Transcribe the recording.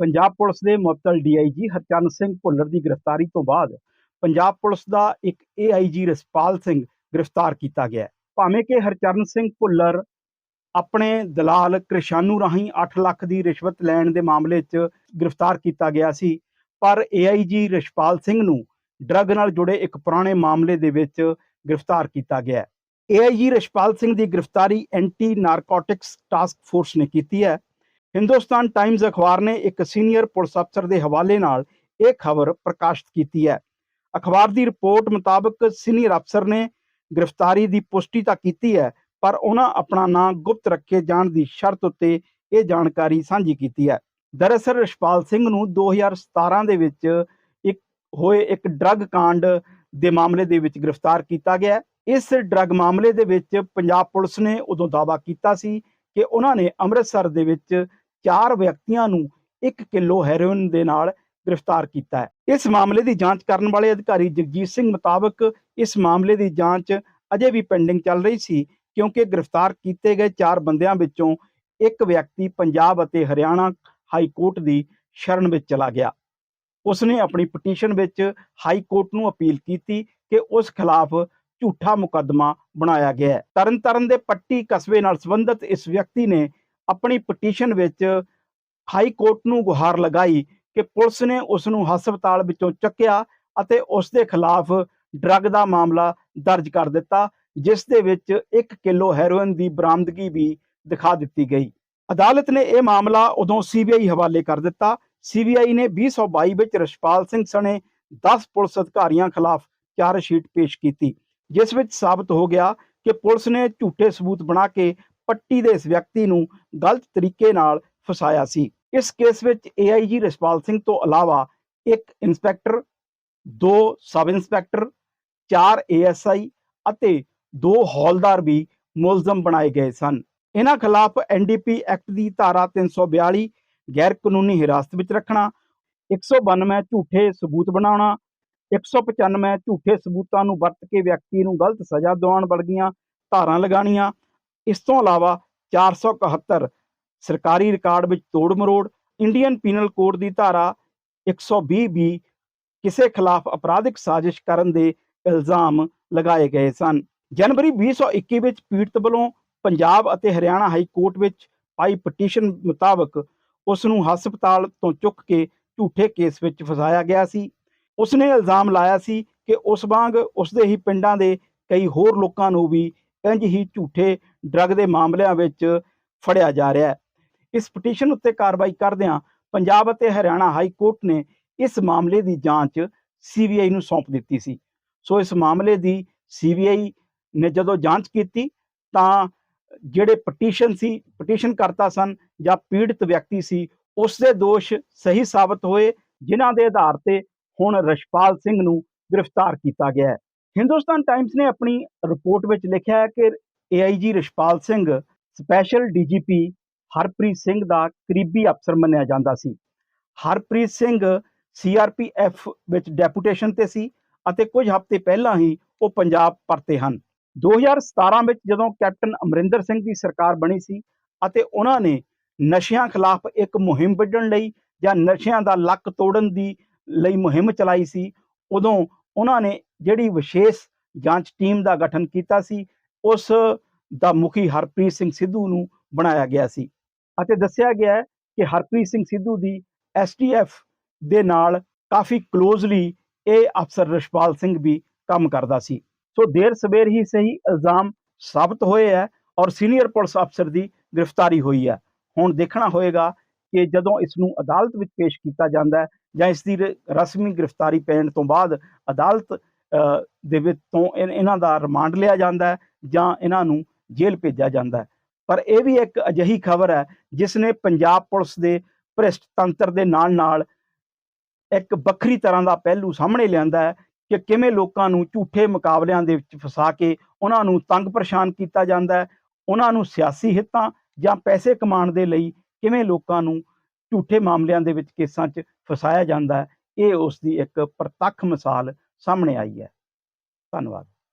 Punjab police ਦੇ ਮੁਅੱਤਲ DIG Harchand Singh Bhullar ਦੀ ਗ੍ਰਿਫਤਾਰੀ ਤੋਂ ਬਾਅਦ ਪੰਜਾਬ ਪੁਲਿਸ ਦਾ ਇੱਕ ਏਆਈਜੀ ਰਸਪਾਲ ਸਿੰਘ ਗ੍ਰਿਫਤਾਰ ਕੀਤਾ ਗਿਆ ਭਾਵੇਂ ਕਿ ਹਰਚਰਨ ਸਿੰਘ ਭੁੱਲਰ ਆਪਣੇ ਦਲਾਲ ਕ੍ਰਿਸ਼ਾਨੂ ਰਾਹੀਂ 8 ਲੱਖ ਦੀ ਰਿਸ਼ਵਤ ਲੈਣ ਦੇ ਮਾਮਲੇ 'ਚ ਗ੍ਰਿਫਤਾਰ ਕੀਤਾ ਗਿਆ ਸੀ, ਪਰ ਏਆਈਜੀ ਰਸ਼ਪਾਲ ਸਿੰਘ ਨੂੰ ਡਰੱਗ ਨਾਲ ਜੁੜੇ ਇੱਕ ਪੁਰਾਣੇ ਮਾਮਲੇ ਦੇ ਵਿੱਚ ਗ੍ਰਿਫਤਾਰ ਕੀਤਾ ਗਿਆ ਹੈ। ਏਆਈਜੀ ਰਸ਼ਪਾਲ ਸਿੰਘ ਦੀ ਗ੍ਰਿਫਤਾਰੀ ਐਂਟੀ ਨਾਰਕੋਟਿਕਸ ਟਾਸਕ ਫੋਰਸ ਨੇ ਕੀਤੀ ਹੈ। ਹਿੰਦੁਸਤਾਨ ਟਾਈਮਜ਼ ਅਖਬਾਰ ਨੇ ਇੱਕ ਸੀਨੀਅਰ ਪੁਲਿਸ ਅਫਸਰ ਦੇ ਹਵਾਲੇ ਨਾਲ ਇਹ ਖਬਰ ਪ੍ਰਕਾਸ਼ਿਤ ਕੀਤੀ ਹੈ। ਅਖਬਾਰ ਦੀ ਰਿਪੋਰਟ ਮੁਤਾਬਕ ਸੀਨੀਅਰ ਅਫਸਰ ਨੇ ਗ੍ਰਿਫਤਾਰੀ ਦੀ ਪੁਸ਼ਟੀ ਤਾਂ ਕੀਤੀ ਹੈ, ਪਰ ਉਹਨਾਂ ਆਪਣਾ ਨਾਂ ਗੁਪਤ ਰੱਖੇ ਜਾਣ ਦੀ ਸ਼ਰਤ ਉੱਤੇ ਇਹ ਜਾਣਕਾਰੀ ਸਾਂਝੀ ਕੀਤੀ ਹੈ। ਦਰਅਸਲ ਰਸ਼ਪਾਲ ਸਿੰਘ ਨੂੰ 2017 ਦੇ ਵਿੱਚ ਇੱਕ ਹੋਏ ਇੱਕ ਡਰੱਗ ਕਾਂਡ ਦੇ ਮਾਮਲੇ ਦੇ ਵਿੱਚ ਗ੍ਰਿਫਤਾਰ ਕੀਤਾ ਗਿਆ ਇਸ ਡਰੱਗ ਮਾਮਲੇ ਦੇ ਵਿੱਚ ਪੰਜਾਬ ਪੁਲਿਸ ਨੇ ਉਦੋਂ ਦਾਅਵਾ ਕੀਤਾ ਸੀ ਕਿ ਉਹਨਾਂ ਨੇ ਅੰਮ੍ਰਿਤਸਰ ਦੇ ਵਿੱਚ ਚਾਰ ਵਿਅਕਤੀਆਂ ਨੂੰ 1 ਕਿਲੋ ਹੈਰੋਇਨ ਦੇ ਨਾਲ ਗ੍ਰਿਫਤਾਰ ਕੀਤਾ ਹੈ। ਇਸ ਮਾਮਲੇ ਦੀ ਜਾਂਚ ਕਰਨ ਵਾਲੇ ਅਧਿਕਾਰੀ ਜਗਜੀਤ ਸਿੰਘ ਮੁਤਾਬਕ ਇਸ ਮਾਮਲੇ ਦੀ ਜਾਂਚ ਅਜੇ ਵੀ ਪੈਂਡਿੰਗ ਚੱਲ ਰਹੀ ਸੀ, ਕਿਉਂਕਿ ਗ੍ਰਿਫਤਾਰ ਕੀਤੇ ਗਏ ਚਾਰ ਬੰਦਿਆਂ ਵਿੱਚੋਂ ਇੱਕ ਵਿਅਕਤੀ ਪੰਜਾਬ ਅਤੇ ਹਰਿਆਣਾ ਹਾਈ ਕੋਰਟ ਦੀ ਸ਼ਰਨ ਵਿੱਚ ਚਲਾ ਗਿਆ। ਉਸਨੇ ਆਪਣੀ ਪਟੀਸ਼ਨ ਵਿੱਚ ਹਾਈ ਕੋਰਟ ਨੂੰ ਅਪੀਲ ਕੀਤੀ ਕਿ ਉਸ ਖਿਲਾਫ ਝੂਠਾ ਮੁਕੱਦਮਾ ਬਣਾਇਆ ਗਿਆ ਹੈ। ਤਰਨਤਾਰਨ ਦੇ ਪੱਟੀ ਕਸਬੇ ਨਾਲ ਸੰਬੰਧਿਤ ਇਸ ਵਿਅਕਤੀ ਨੇ ਆਪਣੀ ਪਟੀਸ਼ਨ ਵਿੱਚ ਹਾਈ ਕੋਰਟ ਨੂੰ ਗੁਹਾਰ ਲਗਾਈ ਕਿ ਪੁਲਿਸ ਨੇ ਉਸ ਨੂੰ ਹਸਪਤਾਲ ਵਿੱਚੋਂ ਚੱਕਿਆ ਅਤੇ ਉਸ ਦੇ ਖਿਲਾਫ ਡਰੱਗ ਦਾ ਮਾਮਲਾ ਦਰਜ ਕਰ ਦਿੱਤਾ, ਜਿਸ ਦੇ ਵਿੱਚ 1 ਕਿਲੋ ਹੈਰੋਇਨ ਦੀ ਬਰਾਮਦਗੀ ਵੀ ਦਿਖਾ ਦਿੱਤੀ ਗਈ। ਅਦਾਲਤ ਨੇ ਇਹ ਮਾਮਲਾ ਉਦੋਂ ਸੀਬੀਆਈ ਹਵਾਲੇ ਕਰ ਦਿੱਤਾ। ਸੀਬੀਆਈ ਨੇ 2022 ਵਿੱਚ ਰਸ਼ਪਾਲ ਸਿੰਘ ਸਣੇ 10 ਪੁਲਿਸ ਅਧਿਕਾਰੀਆਂ ਖਿਲਾਫ ਚਾਰਜ ਸ਼ੀਟ ਪੇਸ਼ ਕੀਤੀ, ਜਿਸ ਵਿੱਚ ਸਾਬਤ ਹੋ ਗਿਆ ਕਿ ਪੁਲਿਸ ਨੇ ਝੂਠੇ ਸਬੂਤ ਬਣਾ ਕੇ ਪੱਟੀ ਦੇ ਇਸ ਵਿਅਕਤੀ ਨੂੰ ਗਲਤ ਤਰੀਕੇ ਨਾਲ ਫਸਾਇਆ ਸੀ। ਇਸ ਕੇਸ ਵਿੱਚ ਏਆਈਜੀ ਰਸ਼ਪਾਲ ਸਿੰਘ ਤੋਂ ਇਲਾਵਾ ਇੱਕ ਇਨਸਪੈਕਟਰ ਦੋ ਸਬ ਇੰਸਪੈਕਟਰ ਚਾਰ ਏਐਸਆਈ ਅਤੇ ਦੋ ਹੌਲਦਾਰ ਵੀ ਮੁਲਜ਼ਮ ਬਣਾਏ ਗਏ ਸਨ। ਇਹਨਾਂ ਖਿਲਾਫ ਐਨਡੀਪੀ ਐਕਟ ਦੀ ਧਾਰਾ 342 ਗੈਰ ਕਾਨੂੰਨੀ ਹਿਰਾਸਤ ਵਿੱਚ ਰੱਖਣਾ 192 ਝੂਠੇ ਸਬੂਤ ਬਣਾਉਣਾ 195 ਝੂਠੇ ਸਬੂਤਾਂ ਨੂੰ ਵਰਤ ਕੇ ਵਿਅਕਤੀ ਨੂੰ ਗਲਤ ਸਜ਼ਾ ਦਿਵਾਉਣ ਵਰਗੀਆਂ ਧਾਰਾਂ ਲਗਾਉਣੀਆਂ ਇਸ ਤੋਂ ਇਲਾਵਾ 471 ਸਰਕਾਰੀ ਰਿਕਾਰਡ ਵਿੱਚ ਤੋੜ ਮਰੋੜ ਇੰਡੀਅਨ ਪੀਨਲ ਕੋਡ ਦੀ ਧਾਰਾ 120 ਵੀ ਕਿਸੇ ਖਿਲਾਫ ਅਪਰਾਧਿਕ ਸਾਜ਼ਿਸ਼ ਕਰਨ ਦੇ ਇਲਜ਼ਾਮ ਲਗਾਏ ਗਏ ਸਨ। ਜਨਵਰੀ 2021 ਵਿੱਚ ਪੀੜਤ ਵੱਲੋਂ ਪੰਜਾਬ ਅਤੇ ਹਰਿਆਣਾ ਹਾਈ ਕੋਰਟ ਵਿੱਚ ਪਾਈ ਪਟੀਸ਼ਨ ਮੁਤਾਬਕ ਉਸ ਨੂੰ ਹਸਪਤਾਲ ਤੋਂ ਚੁੱਕ ਕੇ ਝੂਠੇ ਕੇਸ ਵਿੱਚ ਫਸਾਇਆ ਗਿਆ ਸੀ। ਉਸ ਨੇ ਇਲਜ਼ਾਮ ਲਾਇਆ ਸੀ ਕਿ ਉਸ ਵਾਂਗ ਉਸ ਦੇ ਹੀ ਪਿੰਡਾਂ ਦੇ ਕਈ ਹੋਰ ਲੋਕਾਂ ਨੂੰ ਵੀ ਇੰਜ ਹੀ ਝੂਠੇ ਡਰੱਗ ਦੇ ਮਾਮਲਿਆਂ ਵਿੱਚ ਫੜਿਆ ਜਾ ਰਿਹਾ ਹੈ। ਇਸ ਪਟੀਸ਼ਨ ਉੱਤੇ ਕਾਰਵਾਈ ਕਰਦਿਆਂ ਪੰਜਾਬ ਅਤੇ ਹਰਿਆਣਾ ਹਾਈ ਕੋਰਟ ਨੇ ਇਸ ਮਾਮਲੇ ਦੀ ਜਾਂਚ ਸੀਬੀਆਈ ਨੂੰ ਸੌਂਪ ਦਿੱਤੀ ਸੀ। ਸੋ ਇਸ ਮਾਮਲੇ ਦੀ ਸੀਬੀਆਈ ਨੇ ਜਦੋਂ ਜਾਂਚ ਕੀਤੀ ਤਾਂ ਜਿਹੜੇ ਪਟੀਸ਼ਨ ਸੀ, ਪਟੀਸ਼ਨ ਕਰਤਾ ਸਨ ਜਾਂ ਪੀੜਤ ਵਿਅਕਤੀ ਸੀ ਉਸ ਦੇ ਦੋਸ਼ ਸਹੀ ਸਾਬਤ ਹੋਏ, ਜਿਨ੍ਹਾਂ ਦੇ ਆਧਾਰ ਤੇ ਹੁਣ ਰਸ਼ਪਾਲ ਸਿੰਘ ਨੂੰ ਗ੍ਰਿਫਤਾਰ ਕੀਤਾ ਗਿਆ ਹੈ। ਹਿੰਦੁਸਤਾਨ ਟਾਈਮਸ ਨੇ ਆਪਣੀ ਰਿਪੋਰਟ ਵਿੱਚ ਲਿਖਿਆ ਹੈ ਕਿ AIG Rashpal Singh special DGP Harpreet Singh ਦਾ ਕਰੀਬੀ ਅਫਸਰ ਮੰਨਿਆ ਜਾਂਦਾ ਸੀ। ਹਰਪ੍ਰੀਤ ਸਿੰਘ ਸੀਆਰਪੀਐਫ ਵਿੱਚ ਡੈਪੂਟੇਸ਼ਨ ਤੇ ਸੀ ਅਤੇ ਕੁਝ ਹਫ਼ਤੇ ਪਹਿਲਾਂ ਹੀ ਉਹ ਪੰਜਾਬ ਪਰਤੇ ਹਨ। 2017 ਵਿੱਚ ਜਦੋਂ ਕੈਪਟਨ ਅਮਰਿੰਦਰ ਸਿੰਘ ਦੀ ਸਰਕਾਰ ਬਣੀ ਸੀ ਅਤੇ ਉਹਨਾਂ ਨੇ ਨਸ਼ਿਆਂ ਖਿਲਾਫ ਇੱਕ ਮੁਹਿੰਮ ਵਿੱਢਣ ਲਈ ਜਾਂ ਨਸ਼ਿਆਂ ਦਾ ਲੱਕ ਤੋੜਨ ਦੀ ਲਈ ਮੁਹਿੰਮ ਚਲਾਈ ਸੀ, ਉਦੋਂ ਉਹਨਾਂ ਨੇ ਜਿਹੜੀ ਵਿਸ਼ੇਸ਼ ਜਾਂਚ ਟੀਮ ਦਾ ਗਠਨ ਕੀਤਾ ਸੀ, ਉਸ ਦਾ ਮੁਖੀ ਹਰਪ੍ਰੀਤ ਸਿੰਘ ਸਿੱਧੂ ਨੂੰ ਬਣਾਇਆ ਗਿਆ ਸੀ। ਅਤੇ ਦੱਸਿਆ ਗਿਆ ਹੈ ਕਿ ਹਰਪ੍ਰੀਤ ਸਿੰਘ ਸਿੱਧੂ ਦੀ ਐਸਟੀਐਫ ਦੇ ਨਾਲ ਕਾਫੀ ਕਲੋਜ਼ਲੀ ਇਹ ਅਫਸਰ ਰਸ਼ਪਾਲ ਸਿੰਘ ਵੀ ਕੰਮ ਕਰਦਾ ਸੀ। ਸੋ ਦੇਰ ਸਵੇਰ ਹੀ ਸਹੀ ਇਲਜ਼ਾਮ ਸਾਬਤ ਹੋਏ ਹੈ ਔਰ ਸੀਨੀਅਰ ਪੁਲਿਸ ਅਫਸਰ ਦੀ ਗ੍ਰਿਫਤਾਰੀ ਹੋਈ ਹੈ। ਹੁਣ ਦੇਖਣਾ ਹੋਏਗਾ ਕਿ ਜਦੋਂ ਇਸ ਨੂੰ ਅਦਾਲਤ ਵਿੱਚ ਪੇਸ਼ ਕੀਤਾ ਜਾਂਦਾ ਹੈ ਜਾਂ ਇਸ ਦੀ ਰ- ਰਸਮੀ ਗ੍ਰਿਫਤਾਰੀ ਪੈਣ ਤੋਂ ਬਾਅਦ ਅਦਾਲਤ ਦੇ ਵਿੱਚ ਤੋਂ ਇਹਨਾਂ ਦਾ ਰਿਮਾਂਡ ਲਿਆ ਜਾਂਦਾ ਹੈ ਜਾਂ ਇਹਨਾਂ ਨੂੰ ਜੇਲ੍ਹ ਭੇਜਿਆ ਜਾਂਦਾ ਹੈ। ਪਰ ਇਹ ਵੀ ਇੱਕ ਅਜਿਹੀ ਖਬਰ ਹੈ ਜਿਸ ਨੇ ਪੰਜਾਬ ਪੁਲਿਸ ਦੇ ਭ੍ਰਿਸ਼ਟ ਤੰਤਰ ਦੇ ਨਾਲ ਨਾਲ ਇੱਕ ਵੱਖਰੀ ਤਰ੍ਹਾਂ ਦਾ ਪਹਿਲੂ ਸਾਹਮਣੇ ਲਿਆਂਦਾ ਹੈ ਕਿ ਕਿਵੇਂ ਲੋਕਾਂ ਨੂੰ ਝੂਠੇ ਮੁਕਾਬਲਿਆਂ ਦੇ ਵਿੱਚ ਫਸਾ ਕੇ ਉਹਨਾਂ ਨੂੰ ਤੰਗ ਪਰੇਸ਼ਾਨ ਕੀਤਾ ਜਾਂਦਾ ਹੈ, ਉਹਨਾਂ ਨੂੰ ਸਿਆਸੀ ਹਿੱਤਾਂ ਜਾਂ ਪੈਸੇ ਕਮਾਉਣ ਦੇ ਲਈ ਕਿਵੇਂ ਲੋਕਾਂ ਨੂੰ ਝੂਠੇ ਮਾਮਲਿਆਂ ਦੇ ਵਿੱਚ ਕੇਸਾਂ 'ਚ ਫਸਾਇਆ ਜਾਂਦਾ ਹੈ। ਇਹ ਉਸ ਦੀ ਇੱਕ ਪ੍ਰਤੱਖ ਮਿਸਾਲ ਸਾਹਮਣੇ ਆਈ ਹੈ। ਧੰਨਵਾਦ।